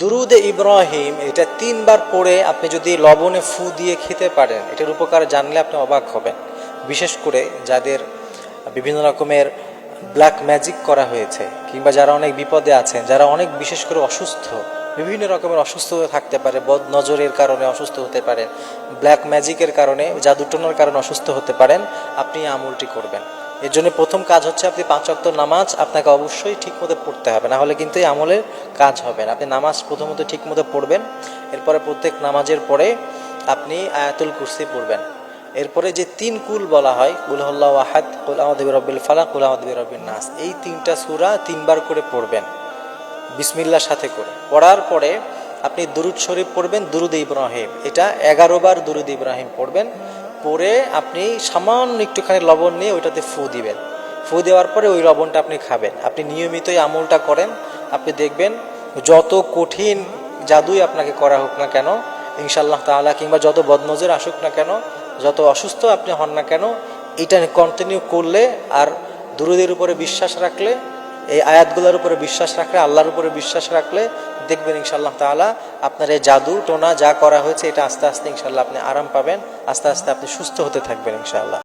দুরুদে ইব্রাহিম, এটা তিনবার পড়ে আপনি যদি লবণে ফু দিয়ে খেতে পারেন, এটার উপকার জানলে আপনি অবাক হবেন। বিশেষ করে যাদের বিভিন্ন রকমের ব্ল্যাক ম্যাজিক করা হয়েছে, কিংবা যারা অনেক বিপদে আছেন, যারা অনেক বিশেষ করে অসুস্থ, বিভিন্ন রকমের অসুস্থ হয়ে থাকতে পারে বদ নজরের কারণে অসুস্থ হতে পারেন ব্ল্যাক ম্যাজিকের কারণে, জাদুটনার কারণে অসুস্থ হতে পারেন, আপনি আমলটি করবেন। এর জন্য প্রথম কাজ হচ্ছে আপনি পাঁচ অক্ত নামাজ আপনাকে অবশ্যই ঠিকমতো পড়তে হবে। না হলে কিন্তু এই আমলের কাজ হবে না। আপনি নামাজ প্রথমত ঠিকমতো পড়বেন, এরপরে প্রত্যেক নামাজের পরে আপনি আয়াতুল কুরসি পড়বেন। এরপরে যে তিন কুল বলা হয়, কুল হল্লাহ আহাদ, কুল আমাদেবী রব্বিল ফালা কুল আমাদেবী রব্বিল নাস, এই তিনটা সূরা তিনবার করে পড়বেন, বিসমিল্লার সাথে করে। পড়ার পরে আপনি দুরুদ শরীফ পড়বেন, দুরুদ ইব্রাহিম। এটা এগারো বার দুরুদ ইব্রাহিম পড়বেন। পরে আপনি সামান্য একটুখানি লবণ নিয়ে ওইটাতে ফু দিবেন। ফু দেওয়ার পরে ওই লবণটা আপনি খাবেন। আপনি নিয়মিতই আমলটা করেন, আপনি দেখবেন যত কঠিন জাদুই আপনাকে করা হোক না কেন ইনশাল্লাহ তাআলা কিংবা যত বদনজর আসুক না কেন, যত অসুস্থ আপনি হন না কেন, এটা কন্টিনিউ করলে আর দুরুদের উপরে বিশ্বাস রাখলে এই আয়াতগুলোর উপরে বিশ্বাস রাখলে, আল্লাহর উপরে বিশ্বাস রাখলে দেখবেন ইনশাল্লাহ তাহলে আপনার এই জাদু টোনা যা করা হয়েছে, এটা আস্তে আস্তে ইনশাল্লাহ আপনি আরাম পাবেন, আস্তে আস্তে আপনি সুস্থ হতে থাকবেন ইনশাআল্লাহ।